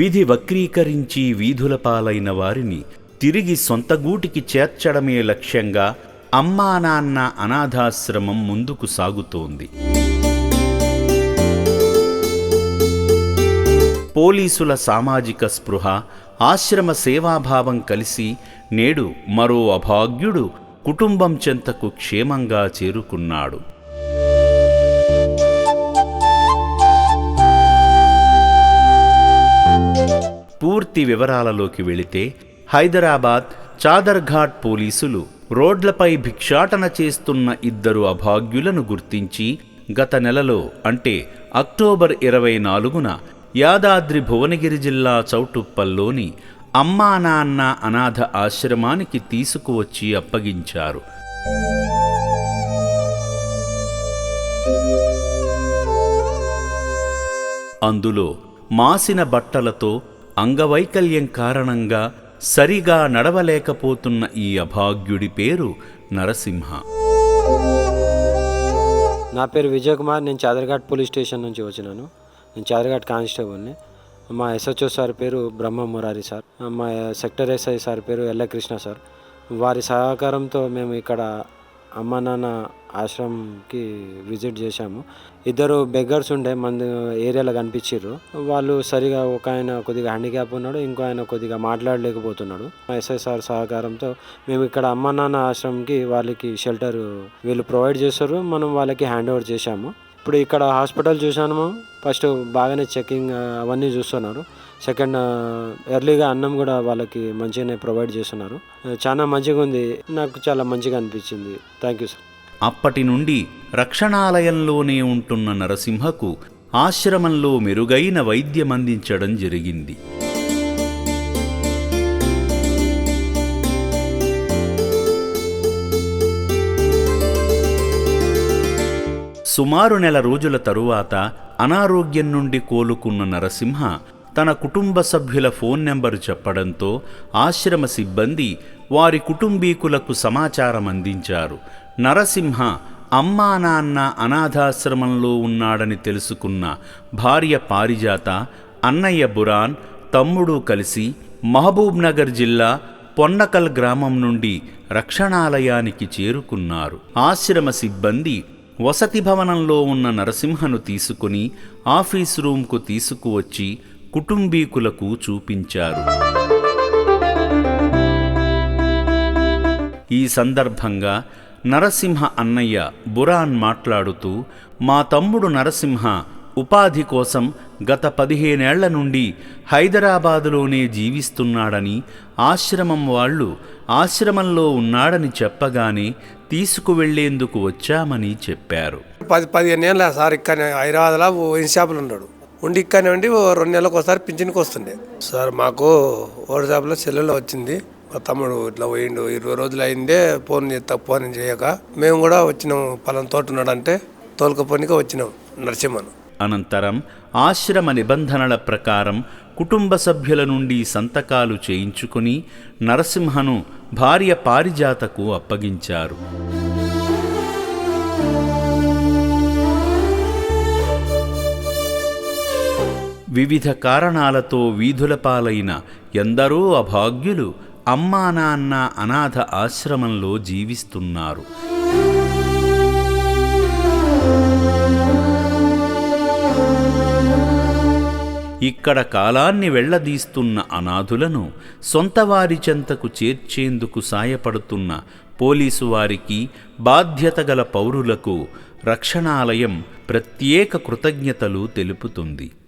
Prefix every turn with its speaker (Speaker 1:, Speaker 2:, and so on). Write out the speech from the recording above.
Speaker 1: విధి వక్రీకరించి వీధుల పాలైన వారిని తిరిగి సొంత గూటికి చేర్చడమే లక్ష్యంగా అమ్మా నాన్న అనాథాశ్రమం ముందుకు సాగుతోంది. పోలీసుల సామాజిక స్పృహ ఆశ్రమ సేవాభావం కలిసి నేడు మరో అభాగ్యుడు కుటుంబం చెంతకు క్షేమంగా చేరుకున్నాడు. పూర్తి వివరాలలోకి వెళితే హైదరాబాద్ చాదర్ఘాట్ పోలీసులు రోడ్లపై భిక్షాటన చేస్తున్న ఇద్దరు అభాగ్యులను గుర్తించి గత నెలలో అంటే అక్టోబర్ ఇరవై నాలుగున యాదాద్రి భువనగిరి జిల్లా చౌటుప్పల్లోని అమ్మా నాన్న అనాథ ఆశ్రమానికి తీసుకువచ్చి అప్పగించారు. అందులో మాసిన బట్టలతో అంగవైకల్యం కారణంగా సరిగా నడవలేకపోతున్న ఈ అభాగ్యుడి పేరు నరసింహ.
Speaker 2: నా పేరు విజయ్ కుమార్ నేను చాదర్ఘాట్ పోలీస్ స్టేషన్ నుంచి వచ్చినాను. నేను చాదర్ఘాట్ కానిస్టేబుల్ని. మా ఎస్హెచ్ఓ సార్ పేరు బ్రహ్మ మురారి సార్. మా సెక్టర్ ఎస్ఐ సార్ పేరు ఎల్ల కృష్ణ సార్. వారి సహకారంతో మేము ఇక్కడ అమ్మ నాన్న ఆశ్రమంకి విజిట్ చేశాము. ఇద్దరు బెగ్గర్స్ ఉండే మన ఏరియాలో కనిపించారు వాళ్ళు సరిగా ఒక ఆయన కొద్దిగా హ్యాండిక్యాప్ ఉన్నాడు ఇంకో ఆయన కొద్దిగా మాట్లాడలేకపోతున్నాడు. ఎస్ఎస్ఆర్ సహకారంతో మేము ఇక్కడ అమ్మ నాన్న ఆశ్రమంకి వాళ్ళకి షెల్టర్ వీళ్ళు ప్రొవైడ్ చేస్తారు మనం వాళ్ళకి హ్యాండ్ ఓవర్ చేశాము. ఇప్పుడు ఇక్కడ హాస్పిటల్ చూసాము ఫస్ట్ బాగానే చెకింగ్ అవన్నీ చూస్తున్నారు. సెకండ్ ఎర్లీగా అన్నం కూడా వాళ్ళకి మంచిగానే ప్రొవైడ్ చేస్తున్నారు. చాలా మంచిగా ఉంది. నాకు చాలా మంచిగా అనిపించింది. థ్యాంక్ యూ సార్
Speaker 1: అప్పటి నుండి రక్షణాలయంలోనే ఉంటున్న నరసింహకు ఆశ్రమంలో మెరుగైన వైద్యం అందించడం జరిగింది. సుమారు నెల రోజుల తరువాత అనారోగ్యం నుండి కోలుకున్న నరసింహ తన కుటుంబ సభ్యుల ఫోన్ నెంబరు చెప్పడంతో ఆశ్రమ సిబ్బంది వారి కుటుంబీకులకు సమాచారం అందించారు. నరసింహ అమ్మా నాన్న అనాథాశ్రమంలో ఉన్నాడని తెలుసుకున్న భార్య పారిజాత అన్నయ్య బురాన్ తమ్ముడు కలిసి మహబూబ్నగర్ జిల్లా పొన్నకల్ గ్రామం నుండి రక్షణాలయానికి చేరుకున్నారు. ఆశ్రమ సిబ్బంది వసతి భవనంలో ఉన్న నరసింహను తీసుకుని ఆఫీస్ రూమ్కు తీసుకువచ్చి కుటుంబీకులకు చూపించారు. ఈ సందర్భంగా నరసింహ అన్నయ్య బురాన్ మాట్లాడుతూ మా తమ్ముడు నరసింహ ఉపాధి కోసం గత పదిహేనేళ్ళ నుండి హైదరాబాదులోనే జీవిస్తున్నాడని ఆశ్రమం వాళ్ళు ఆశ్రమంలో ఉన్నాడని చెప్పగానే తీసుకువెళ్ళేందుకు వచ్చామని చెప్పారు.
Speaker 3: పది పదిహేను ఏళ్ళ సార్ ఇక్కడ హైదరాబాద్లో వైన్ షాపులో ఉన్నాడు. ఉండి ఇక్కడనే ఉండి ఓ రెండు నెలలకు ఒకసారి పింఛన్కి వస్తుండే. సార్ మాకు ఓడి షాప్లో సెల్లులో వచ్చింది. మా తమ్ముడు ఇట్లా పోయిండు. ఇరవై రోజులు అయిందే ఫోన్ చేస్తా ఫోన్ చేయక. మేము కూడా వచ్చినాం. పలానా తోట ఉన్నాడంటే తోలుకపోనిక వచ్చినాం. నరసింహను.
Speaker 1: అనంతరం ఆశ్రమ నిబంధనల ప్రకారం కుటుంబ సభ్యుల నుండి సంతకాలు చేయించుకుని నరసింహను భార్య పారిజాతకు అప్పగించారు. వివిధ కారణాలతో వీధుల పాలైన ఎందరో అభాగ్యులు అమ్మా నాన్న అనాథ ఆశ్రమంలో జీవిస్తున్నారు. ఇక్కడ కాలాన్ని వెళ్ళదీస్తున్న అనాథులను సొంతవారి చెంతకు చేర్చేందుకు సాయపడుతున్న పోలీసు వారికి బాధ్యత గల పౌరులకు రక్షణాలయం ప్రత్యేక కృతజ్ఞతలు తెలుపుతుంది.